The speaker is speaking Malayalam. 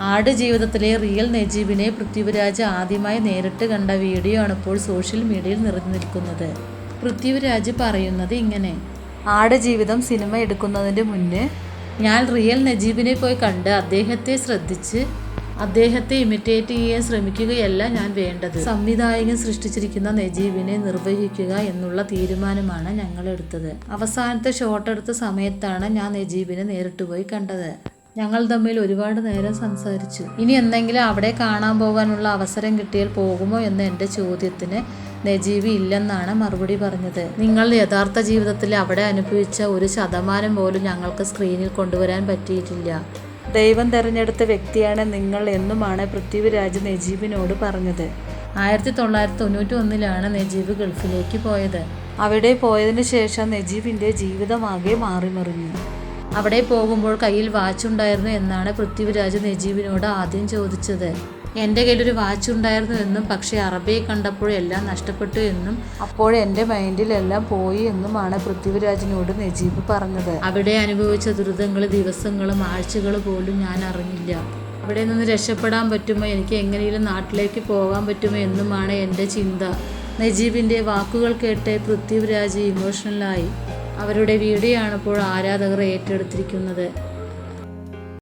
ആട് ജീവിതത്തിലെ റിയൽ നജീബിനെ പൃഥ്വിരാജ് ആദ്യമായി നേരിട്ട് കണ്ട വീഡിയോ ആണ് ഇപ്പോൾ സോഷ്യൽ മീഡിയയിൽ നിറഞ്ഞു നിൽക്കുന്നത്. പൃഥ്വിരാജ് പറയുന്നത് ഇങ്ങനെ ആട് ജീവിതം സിനിമ എടുക്കുന്നതിന്റെ മുന്നേ ഞാൻ റിയൽ നജീബിനെ പോയി കണ്ട് അദ്ദേഹത്തെ ശ്രദ്ധിച്ച് അദ്ദേഹത്തെ ഇമിറ്റേറ്റ് ചെയ്യാൻ ശ്രമിക്കുകയല്ല ഞാൻ വേണ്ടത്. സംവിധായകൻ സൃഷ്ടിച്ചിരിക്കുന്ന നജീബിനെ നിർവഹിക്കുക എന്നുള്ള തീരുമാനമാണ് ഞങ്ങൾ എടുത്തത്. അവസാനത്തെ ഷോട്ട് എടുത്ത സമയത്താണ് ഞാൻ നജീബിനെ നേരിട്ട് പോയി കണ്ടത്. ഞങ്ങൾ തമ്മിൽ ഒരുപാട് നേരം സംസാരിച്ചു. ഇനി എന്തെങ്കിലും അവിടെ കാണാൻ പോകാനുള്ള അവസരം കിട്ടിയാൽ പോകുമോ എന്ന എന്റെ ചോദ്യത്തിന് നജീബ് ഇല്ലെന്നാണ് മറുപടി പറഞ്ഞത്. നിങ്ങൾ യഥാർത്ഥ ജീവിതത്തിൽ അവിടെ അനുഭവിച്ച ഒരു ശതമാനം പോലും ഞങ്ങൾക്ക് സ്ക്രീനിൽ കൊണ്ടുവരാൻ പറ്റിയിട്ടില്ല. ദൈവം തിരഞ്ഞെടുത്ത വ്യക്തിയാണ് നിങ്ങൾ എന്നുമാണ് പൃഥ്വിരാജ് നജീബിനോട് പറഞ്ഞത്. ആയിരത്തി തൊള്ളായിരത്തി തൊണ്ണൂറ്റി ഒന്നിലാണ് നജീബ് ഗൾഫിലേക്ക് പോയത്. അവിടെ പോയതിനു ശേഷം നജീബിന്റെ ജീവിതമാകെ മാറിമറിഞ്ഞു. അവിടെ പോകുമ്പോൾ കയ്യിൽ വാച്ച് ഉണ്ടായിരുന്നു എന്നാണ് പൃഥ്വിരാജ് നജീബിനോട് ആദ്യം ചോദിച്ചത്. എന്റെ കയ്യിലൊരു വാച്ച് ഉണ്ടായിരുന്നു എന്നും പക്ഷേ അറബിയെ കണ്ടപ്പോഴെല്ലാം നഷ്ടപ്പെട്ടു എന്നും അപ്പോഴെന്റെ മൈൻഡിലെല്ലാം പോയി എന്നുമാണ് പൃഥ്വിരാജിനോട് നജീബ് പറഞ്ഞത്. അവിടെ അനുഭവിച്ച ദുരിതങ്ങൾ ദിവസങ്ങളും ആഴ്ചകൾ പോലും ഞാൻ അറിഞ്ഞില്ല. അവിടെ നിന്ന് രക്ഷപ്പെടാൻ പറ്റുമോ? എനിക്ക് എങ്ങനെയും നാട്ടിലേക്ക് പോകാൻ പറ്റുമോ എന്നുമാണ് എന്റെ ചിന്ത. നജീബിന്റെ വാക്കുകൾ കേട്ട് പൃഥ്വിരാജ് ഇമോഷണലായി. അവരുടെ വീഡിയോ ഇപ്പോൾ ആരാധകർ ഏറ്റെടുത്തിരിക്കുന്നത്.